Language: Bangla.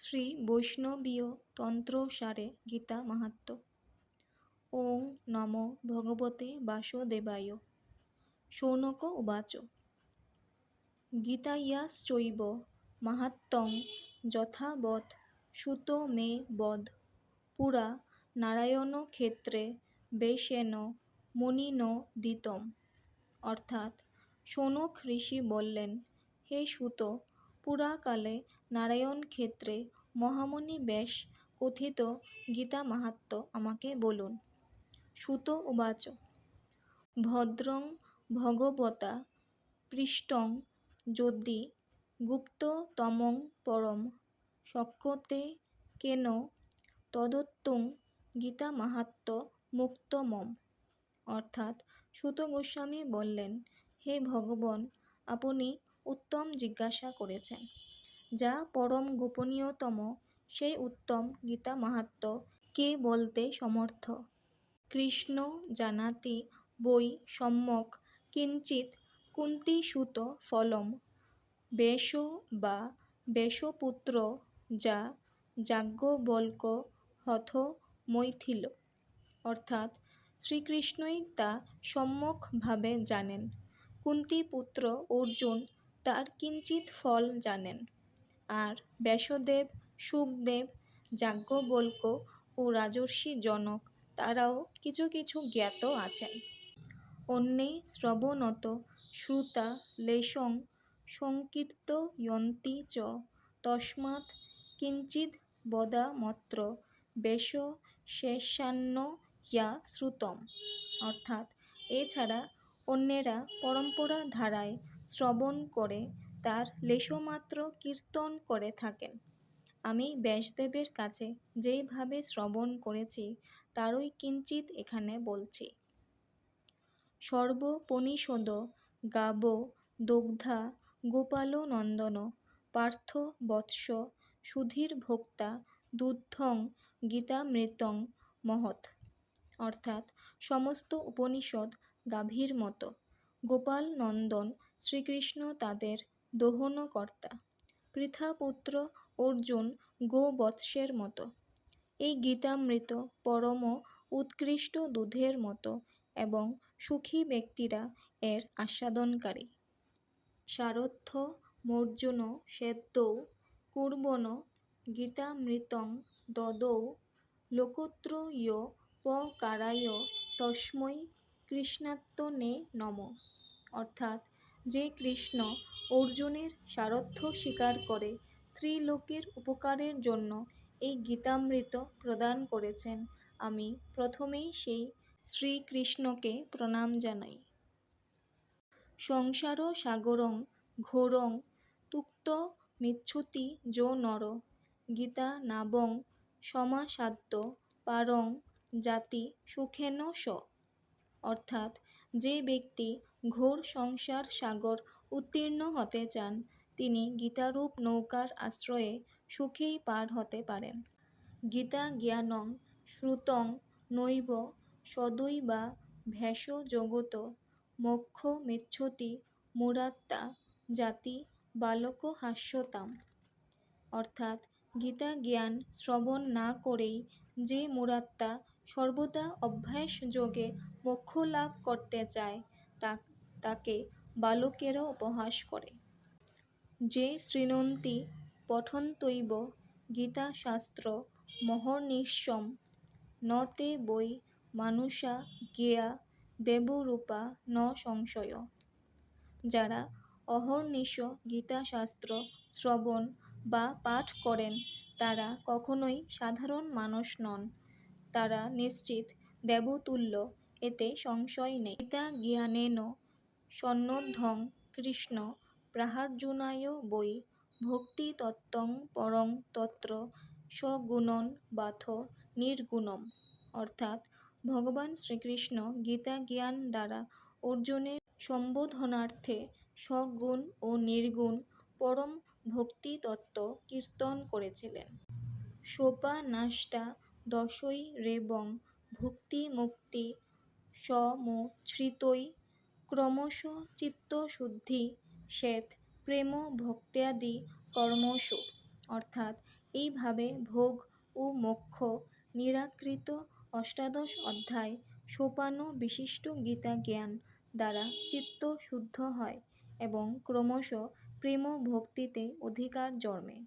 শ্রী বৈষ্ণবীয় তন্ত্রসারে গীতা মাহাত্ম্য। ওং নম ভগবতে বাসুদেবায়। শৌনক উবাচ। গীতায়াশ্চৈব মাহাত্ম্যং যথাবৎ সুত মে বদ। পুরা নারায়ণ ক্ষেত্রে বেশেন মুনিনোদিতম অর্থাৎ শৌনক ঋষি বললেন, হে সুত পুরাকালে নারায়ণ ক্ষেত্রে মহামুনি বেশ কথিত গীতা মাহাত্ম্য আমাকে বলুন। সুত উবাচ। ভদ্রং ভগবতা পৃষ্টং যদি গুপ্ততমং পরম। শক্যতে কেন তদোত্তুং গীতামাহাত্ম্য মুক্তমম অর্থাৎ সুত গোস্বামী বললেন, হে ভগবন, আপনি উত্তম জিজ্ঞাসা করেছেন। যা পরম গোপনীয়তম, সেই উত্তম গীতা মাহাত্ম্য কে বলতে সমর্থ? কৃষ্ণ জানাতি বৈ সম্যক, কিঞ্চিৎ কুন্তীসুত ফলম। বেশ বা বেশপুত্র যা যাজ্ঞবল্ক হথ মৈথিল। অর্থাৎ শ্রীকৃষ্ণই তা সম্যকভাবে জানেন। কুন্তীপুত্র অর্জুন তার কিঞ্চিৎ ফল জানেন। আর ব্যাসদেব, সুখদেব যাজ্ঞবল্ক্য ও রাজর্ষি জনক তারাও কিছু কিছু জ্ঞাত আছেন। অন্যে শ্রবণত শ্রুতা লেশং সংকীর্তয়ন্তি চ তস্মাৎ কিঞ্চিদ্বদামত্র বেশশেষান্যয়া শ্রুতম। অর্থাৎ এছাড়া অন্যেরা পরম্পরা ধারায় শ্রবণ করে তার লেশমাত্র কীর্তন করে থাকেন। আমি ব্যাসদেবের কাছে যেইভাবে শ্রবণ করেছি, তারই কিঞ্চিৎ এখানে বলছি। সর্বোপনিষদ গাব দগ্ধা গোপালনন্দন পার্থ বৎস সুধীর্ভোক্তা দুগ্ধং গীতামৃতং মহৎ। অর্থাৎ সমস্ত উপনিষদ গাভীর মতো। গোপাল নন্দন শ্রীকৃষ্ণ তাদের দোহনকর্তা পৃথাপুত্র অর্জুন গোবৎসের মতো। এই গীতামৃত পরম উৎকৃষ্ট দুধের মতো এবং সুখী ব্যক্তিরা এর আস্বাদনকারী। সারথ্য মর্জুন সেদ্যৌ কুর্বন গীতামৃতং দদৌ লোকত্রয়োপকারায় তস্मै কৃষ্ণাত্মনে নম। অর্থাৎ যে কৃষ্ণ অর্জুনের সারথ্য স্বীকার করে ত্রিলোকের উপকারের জন্য এই গীতামৃত প্রদান করেছেন, আমি প্রথমেই সেই শ্রীকৃষ্ণকে প্রণাম জানাই। সংসার সাগরং ঘোরং ত্যক্তমিচ্ছতি যো নর, গীতা নাবং সমাসাদ্য পারং জাতি সুখেন স। অর্থাৎ যে ব্যক্তি ঘোর সংসার সাগর উত্তীর্ণ হতে চান, তিনি গীতারূপ নৌকার আশ্রয়ে সুখেই পার হতে পারেন। গীতাজ্ঞানং শ্রুতং নৈব সদৈবা ভেষজগত মোক্ষমিচ্ছতি মুরাত্মা বালক হাস্যতাম। অর্থাৎ গীতাজ্ঞান শ্রবণ না করেই যে মুরাত্মা সর্বদা অভ্যাস যোগে অভ্যাসযোগে মোক্ষলাভ করতে চায় তাকে বালকেরা উপহাস করে। যে শৃণন্তি পঠন্ত্যৈব গীতাশাস্ত্র মহর্নিশম্, ন তে বৈ মানুষা জ্ঞেয়া দেবরূপা ন সংশয়। যারা অহর্নিশ গীতাশাস্ত্র শ্রবণ বা পাঠ করেন, তারা কখনোই সাধারণ মানুষ নন। তারা নিশ্চিত দেবতুল্য, এতে সংশয় নেই। গীতাজ্ঞানেন সন্নদ্ধং কৃষ্ণ প্রাহার্জুনায় বৈ ভক্তিতত্ত্বং পরং তত্র সগুণন্বাথ নির্গুণম। অর্থাৎ ভগবান শ্রীকৃষ্ণ গীতাজ্ঞান দ্বারা অর্জুনের সম্বোধনার্থে সগুণ ও নির্গুণ পরম ভক্তিতত্ত্ব কীর্তন করেছিলেন। সোপানাষ্টাদশৈরেবং ভুক্তিমুক্তি সমুচ্ছ্রিতৈ ক্রমশ চিত্তশুদ্ধি শ্বেত, প্রেম ভক্তিয়াদি কর্মসু অর্থাৎ এইভাবে ভোগ ও মোক্ষ নিরাকৃত অষ্টাদশ অধ্যায় সোপান বিশিষ্ট গীতা জ্ঞান দ্বারা চিত্ত শুদ্ধ হয় এবং ক্রমশ প্রেম ভক্তিতে অধিকার জন্মে।